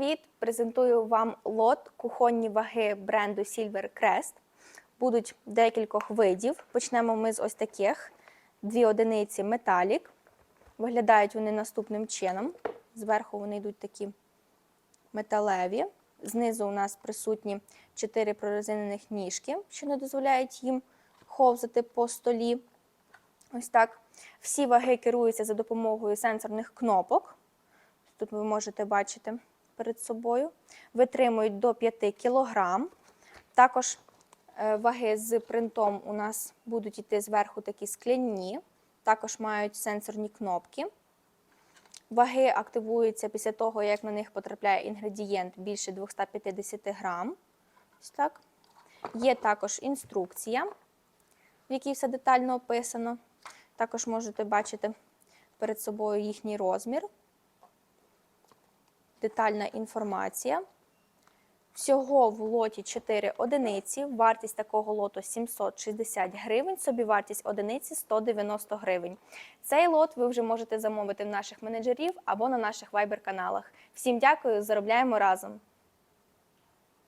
Привіт! Презентую вам лот кухонні ваги бренду Silver Crest. Будуть декількох видів. Почнемо ми з ось таких: дві одиниці металік. Виглядають вони наступним чином. Зверху вони йдуть такі металеві. Знизу у нас присутні чотири прорезинених ніжки, що не дозволяють їм ховзати по столі. Ось так. Всі ваги керуються за допомогою сенсорних кнопок. Тут ви можете бачити перед собою. Витримують до 5 кг. Також е, ваги з принтом у нас будуть йти зверху такі скляні, також мають сенсорні кнопки. Ваги активуються після того, як на них потрапляє інгредієнт більше 250 грам. Ось так. Є також інструкція, в якій все детально описано. Також можете бачити перед собою їхній розмір, детальна інформація. Всього в лоті 4 одиниці. Вартість такого лоту 760 гривень, собівартість одиниці 190 гривень. Цей лот ви вже можете замовити в наших менеджерів або на наших вайбер-каналах. Всім дякую, заробляємо разом!